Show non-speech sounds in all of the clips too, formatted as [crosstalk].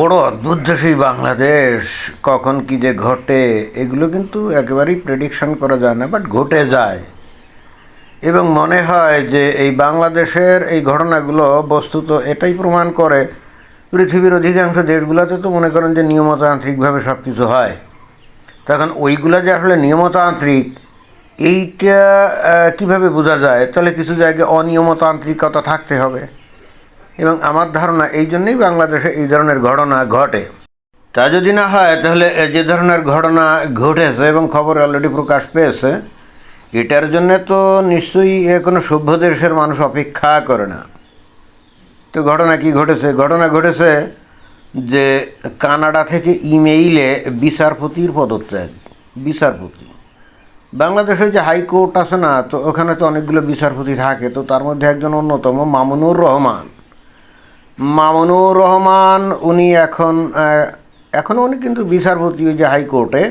বড় অদ্ভুত দেশ এই বাংলাদেশ, কখন কি যে ঘটে, এগুলো কিন্তু একেবারেই প্রেডিকশন করা যায় না বাট ঘটে যায়। এবং মনে হয় যে এই বাংলাদেশের এই ঘটনাগুলো বস্তুত এটাই প্রমাণ করে, পৃথিবীর অধিকাংশ দেশগুলোতে তো মনে করেন যে নিয়মতান্ত্রিকভাবে সব কিছু হয় তখন ওইগুলো যে আসলে নিয়মতান্ত্রিক, এইটা কীভাবে বোঝা যায়? তাহলে কিছু জায়গায় অনিয়মতান্ত্রিকতা থাকতে হবে। এবং আমার ধারণা এই জন্যই বাংলাদেশে এই ধরনের ঘটনা ঘটে। তা যদি না হয়, তাহলে যে ধরনের ঘটনা ঘটেছে এবং খবর অলরেডি প্রকাশ পেয়েছে, এটার জন্যে তো নিশ্চয়ই এ কোনো সভ্য দেশের মানুষ অপেক্ষা করে না। তো ঘটনা কি ঘটেছে? ঘটনা ঘটেছে যে কানাডা থেকে ইমেইলে বিচারপতির পদত্যাগ, বিচারপতি। বাংলাদেশে যে হাইকোর্ট আছে না, তো ওখানে তো অনেকগুলো বিচারপতি থাকে, তো তার মধ্যে একজন অন্যতম মামুনুর রহমান। মামুনুর রহমান, উনি এখন এখনও উনি কিন্তু বিচারপতি যে হাইকোর্টে।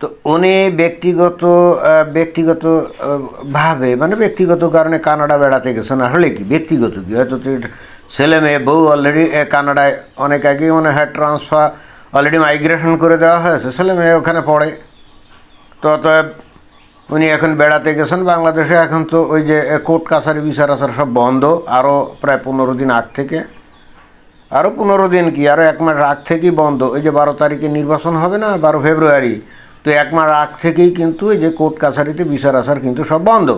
তো উনি ব্যক্তিগত ব্যক্তিগত ভাবে মানে ব্যক্তিগত কারণে কানাডা বেড়াতে গেছেন। আসলে কি? ব্যক্তিগত কি? হয়তো ছেলে মেয়ে, বউ অলরেডি কানাডায় অনেক আগেই মনে হয় ট্রান্সফার অলরেডি মাইগ্রেশন করে দেওয়া হয়েছে। ছেলে মেয়ে ওখানে পড়ে। তো অতএব উনি এখন বেড়াতে গেছেন বাংলাদেশে। এখন তো ওই যে কোর্ট কাছারি বিচার আচার সব বন্ধ। আরও প্রায় পনেরো দিন আগ থেকে। আরও পনেরো দিন কি? আরও এক মাস আগ থেকেই বন্ধ। ওই যে বারো তারিখে নির্বাচন হবে না, বারো ফেব্রুয়ারি। তো এক মাস আগ থেকেই কিন্তু এই যে কোর্ট কাছারিতে বিচার আচার কিন্তু সব বন্ধ।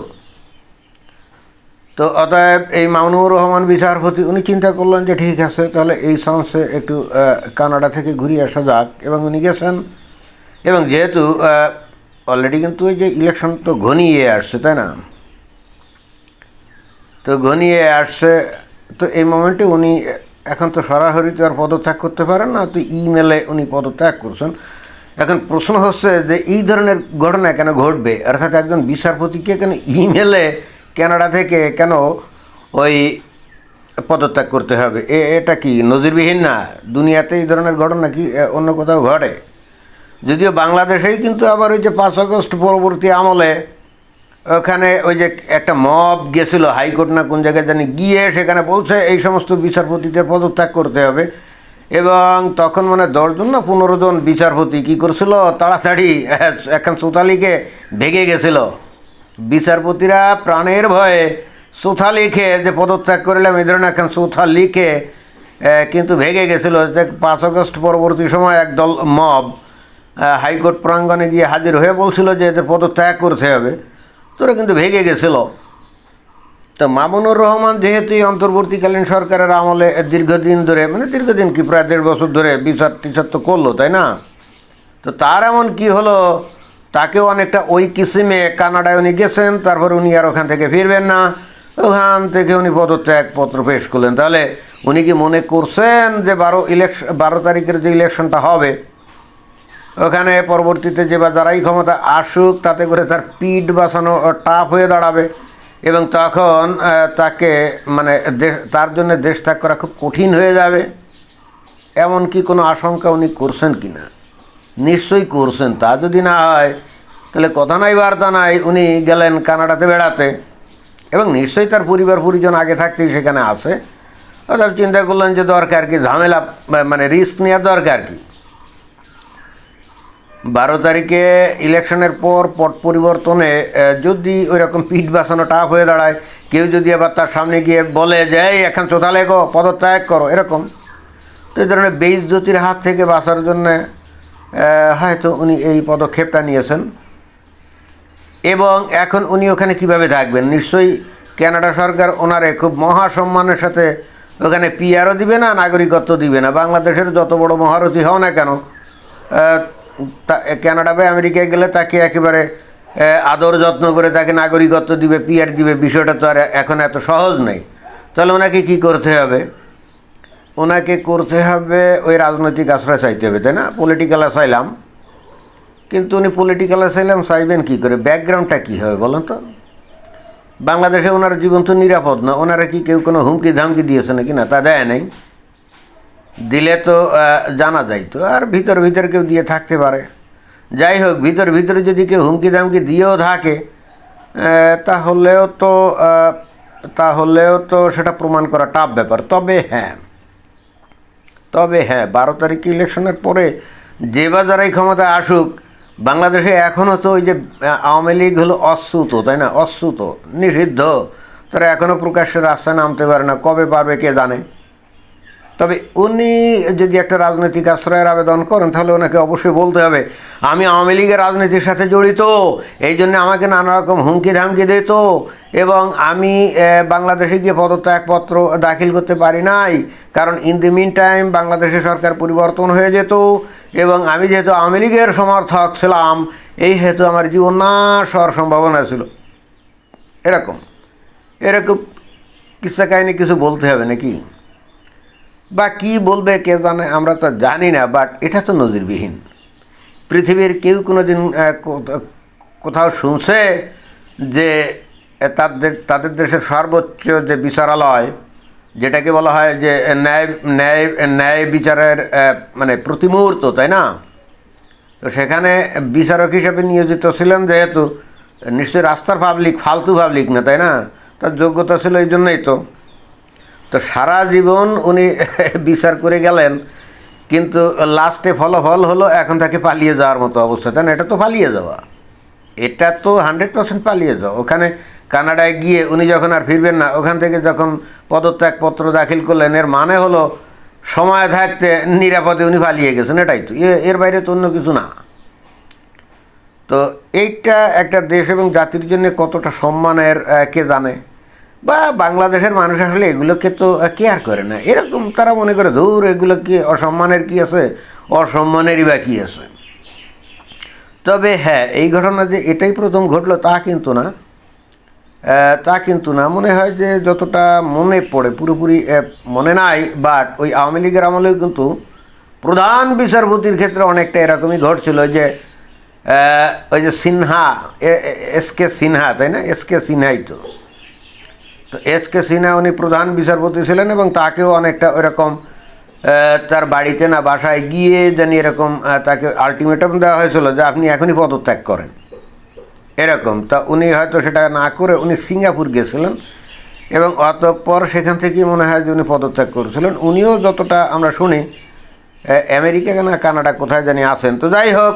তো অতএব এই মামুনুর রহমান বিচারপতি, উনি চিন্তা করলেন যে ঠিক আছে, তাহলে এই চান্সে একটু কানাডা থেকে ঘুরিয়ে আসা যাক। এবং উনি গেছেন। এবং যেহেতু অলরেডি কিন্তু ওই যে ইলেকশন তো ঘনিয়ে আসছে, তাই না? তো ঘনিয়ে আসছে, তো এই মোমেন্টে উনি এখন তো সরাসরি তো আর পদত্যাগ করতে পারেন না, তো ইমেলে উনি পদত্যাগ করছেন। এখন প্রশ্ন হচ্ছে যে এই ধরনের ঘটনা কেন ঘটবে? অর্থাৎ একজন বিচারপতিকে কেন ইমেলে কানাডা থেকে কেন ওই পদত্যাগ করতে হবে? এটা কি নজিরবিহীন না? দুনিয়াতে এই ধরনের ঘটনা কি অন্য কোথাও ঘটে? যদিও বাংলাদেশেই কিন্তু আবার ওই যে পাঁচ আগস্ট পরবর্তী আমলে ওখানে ওই যে একটা মব গেছিল হাইকোর্ট না কোন জায়গায় জানি গিয়ে সেখানে বলছে, এই সমস্ত বিচারপতিদের পদত্যাগ করতে হবে। এবং তখন মানে দশজন না পনেরো জন বিচারপতি কী করছিল? তাড়াতাড়ি, [laughs] এখন সোতালিকে ভেগে গেছিল। বিচারপতিরা প্রাণের ভয়ে সোথা লিখে যে পদত্যাগ করিলাম, এই ধরনের এখন সোথা লিখে কিন্তু ভেগে গেছিল। যে পাঁচ আগস্ট পরবর্তী সময় একদল মব হাইকোর্ট প্রাঙ্গণে গিয়ে হাজির হয়ে বলছিল যে এদের পদত্যাগ করতে হবে। তোরা কিন্তু ভেঙে গেছিল। তো মামুনুর রহমান যেহেতু এই অন্তর্বর্তীকালীন সরকারের আমলে দীর্ঘদিন ধরে মানে দীর্ঘদিন কি, প্রায় দেড় বছর ধরে বিচার টিচার তো করল, তাই না? তো তার এমন কি হলো, তাকেও অনেকটা ওই কিসিমে কানাডায় উনি গেছেন, তারপর উনি আর ওখান থেকে ফিরবেন না। ওখান থেকে উনি পদত্যাগপত্র পেশ করলেন। তাহলে উনি কি মনে করছেন যে বারো ইলেকশন বারো তারিখের যে ইলেকশনটা হবে ওখানে পরবর্তীতে যে বা যারাই ক্ষমতা আসুক, তাতে করে তার পিঠ বাঁচানো টাফ হয়ে দাঁড়াবে এবং তখন তাকে মানে দেশ, তার জন্য দেশ ত্যাগ করা খুব কঠিন হয়ে যাবে। এমন কি কোনো আশঙ্কা উনি করছেন কি না? নিশ্চয়ই করছেন, তা যদি না হয়, তাহলে কথা নাই, বার্তা নাই, উনি গেলেন কানাডাতে বেড়াতে। এবং নিশ্চয়ই তার পরিবার, পরিজন আগে থাকতেই সেখানে আছে। অর্থাৎ চিন্তা করলেন যে দরকার কি, ঝামেলা মানে রিস্ক নেওয়ার দরকার কি? বারো তারিখে ইলেকশনের পর পট পরিবর্তনে যদি ওই রকম পিঠ বাঁচানো টাফ হয়ে দাঁড়ায়, কেউ যদি আবার তার সামনে গিয়ে বলে যে, এই, এখন চোথালে গো পদত্যাগ করো, এরকম, তো এই ধরনের বেইজ্জতির হাত থেকে বাঁচার জন্যে হয়তো উনি এই পদক্ষেপটা নিয়েছেন। এবং এখন উনি ওখানে কীভাবে থাকবেন? নিশ্চয়ই কানাডা সরকার ওনারে খুব মহা সম্মানের সাথে ওখানে পিআরও দিবে না, নাগরিকত্ব দিবে না। বাংলাদেশের যত বড় মহারথী হও না কেন কানাডা বা আমেরিকায় গেলে তাকে একেবারে আদর যত্ন করে তাকে নাগরিকত্ব দিবে, পিআর দিবে, বিষয়টা তো আর এখন এত সহজ নেই। তাহলে ওনাকে কি করতে হবে? ওনাকে করতে হবে ওই রাজনৈতিক আশ্রয় চাইতে হবে, তাই না? পলিটিক্যাল অ্যাসাইলাম কিন্তু উনি পলিটিক্যাল অ্যাসাইলাম চাইবেন কী করে? ব্যাকগ্রাউন্ডটা কী হবে বলুন তো? বাংলাদেশে ওনার জীবন তো নিরাপদ না, ওনারা কি কেউ কোনো হুমকি ধামকি দিয়েছে নাকি? না, তা দেয় নাই। দিলে তো জানা যাইতো আর ভিতর ভিতর কেউ দিয়ে থাকতে পারে। যাই হোক, ভিতর ভিতরে যদি কেউ হুমকি ধামকি দিয়েও থাকে তাহলেও তো তাহলেও তো সেটা প্রমাণ করা টাফ ব্যাপার। তবে হ্যাঁ তবে হ্যাঁ বারো তারিখ ইলেকশনের পরে যে বা যারাই ক্ষমতায় আসুক, বাংলাদেশে এখনও তো ওই যে আওয়ামী লীগ হলো অশ্রুত, তাই না? অশ্রুত, নিষিদ্ধ। তারা এখনও প্রকাশ্যে রাস্তায় নামতে পারে না, কবে পারবে কে জানে? তবে উনি যদি একটা রাজনৈতিক আশ্রয়ের আবেদন করেন, তাহলে ওনাকে অবশ্যই বলতে হবে, আমি আওয়ামী লীগের রাজনীতির সাথে জড়িত, এই জন্য আমাকে নানা রকম হুমকি ধামকি দিত এবং আমি বাংলাদেশে গিয়ে পদত্যাগপত্র দাখিল করতে পারি নাই, কারণ ইন দি মিন টাইম বাংলাদেশে সরকার পরিবর্তন হয়ে যেত, এবং আমি যেহেতু আওয়ামী লীগের সমর্থক ছিলাম, এই হেতু আমার জীবন নাশ হওয়ার সম্ভাবনা ছিল। এরকম। এরকম কিসা কাহিনী কিছু বলতে হবে নাকি? বা কি বলবে কে জানে, আমরা তো জানি না বাট এটা তো নজিরবিহীন। পৃথিবীর কেউ কোনো দিন কোথাও শুনছে যে তাদের তাদের দেশের সর্বোচ্চ যে বিচারালয়, যেটাকে বলা হয় যে, ন্যায় ন্যায় ন্যায় বিচারের মানে প্রতিমুহূর্ত তাই না? তো সেখানে বিচারক হিসেবে নিয়োজিত ছিলেন যেহেতু, নিশ্চয়ই রাস্তার পাবলিক ফালতু পাবলিক না, তাই না? তার যোগ্যতা ছিল এই জন্যই তো। তো সারা জীবন উনি [laughs] বিচার করে গেলেন, কিন্তু লাস্টে ফলাফল হলো এখন তাকে পালিয়ে যাওয়ার মতো অবস্থা। তাই না? এটা তো পালিয়ে যাওয়া। এটা তো হান্ড্রেড পার্সেন্ট পালিয়ে যাওয়া। ওখানে কানাডায় গিয়ে উনি যখন আর ফিরবেন না, ওখান থেকে যখন পদত্যাগপত্র দাখিল করলেন, এর মানে হলো সময় থাকতে নিরাপদে উনি পালিয়ে গেছেন। এটাই তো। এর বাইরে তো অন্য কিছু না। তো এইটা একটা দেশ এবং জাতির জন্য কতটা সম্মানের কে জানে? বা বাংলাদেশের মানুষ আসলে এগুলোকে তো কেয়ার করে না। এরকম তারা মনে করে, ধুর, এগুলো কি অসম্মানের কি আছে? অসম্মানেরই বা কী আছে? তবে হ্যাঁ এই ঘটনা যে এটাই প্রথম ঘটলো তা কিন্তু না। তা কিন্তু না। মনে হয় যে যতটা মনে পড়ে, পুরোপুরি মনে নাই বাট ওই আওয়ামী লীগের আমলেও কিন্তু প্রধান বিচারপতির ক্ষেত্রে অনেকটা এরকমই ঘটছিল যে ওই যে সিনহা এস কে সিনহা, তাই না? এস কে সিনহাই তো। তো এস কে সিনহা উনি প্রধান বিচারপতি ছিলেন এবং তাকেও অনেকটা ওইরকম তার বাড়িতে না বাসায় গিয়ে জানি এরকম তাকে আলটিমেটাম দেওয়া হয়েছিল যে আপনি এখনই পদত্যাগ করেন। এরকম, তা উনি হয়তো সেটা না করে উনি সিঙ্গাপুর গেছিলেন এবং অতঃপর সেখান থেকেই মনে হয় যে উনি পদত্যাগ করেছিলেন। উনিও যতটা আমরা শুনি আমেরিকা না কানাডা কোথায় জানি আছেন। তো যাই হোক,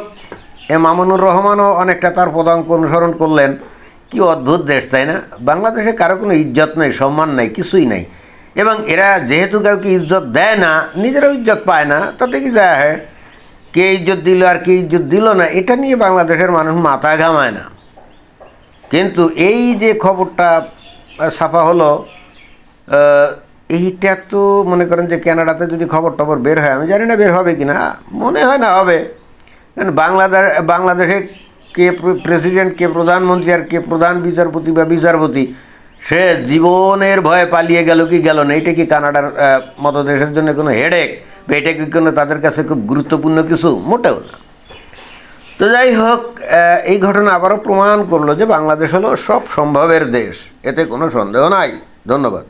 এ মামুনুর রহমানও অনেকটা তার পদাঙ্ক অনুসরণ করলেন। কি অদ্ভুত দেশ, তাই না? বাংলাদেশে কারও কোনো ইজ্জত নেই, সম্মান নাই, কিছুই নাই। এবং এরা যেহেতু কাউকে ইজ্জত দেয় না, নিজেরাও ইজ্জত পায় না, তাতে কি যায় হয়? কে ইজ্জত দিল আর কে ইজ্জত দিল না, এটা নিয়ে বাংলাদেশের মানুষ মাথা ঘামায় না। কিন্তু এই যে খবরটা ছাপা হলো এইটা তো মনে করেন যে কানাডাতে যদি খবর টবর বের হয়, আমি জানি না বের হবে কি না মনে হয় না হবে। কারণ বাংলাদেশ বাংলাদেশে কে প্রেসিডেন্ট কে প্রধানমন্ত্রী আর কে প্রধান বিচারপতি বা বিচারপতি, সে জীবনের ভয়ে পালিয়ে গেল কি গেল না, এটা কি কানাডার মতো দেশের জন্য কোনো হেডেক বা এটা কি কোনো তাদের কাছে খুব গুরুত্বপূর্ণ কিছু? মোটেও না। তো যাই হোক এই ঘটনা আবারও প্রমাণ করল যে বাংলাদেশ হলো সব সম্ভবের দেশ, এতে কোনো সন্দেহ নাই। ধন্যবাদ।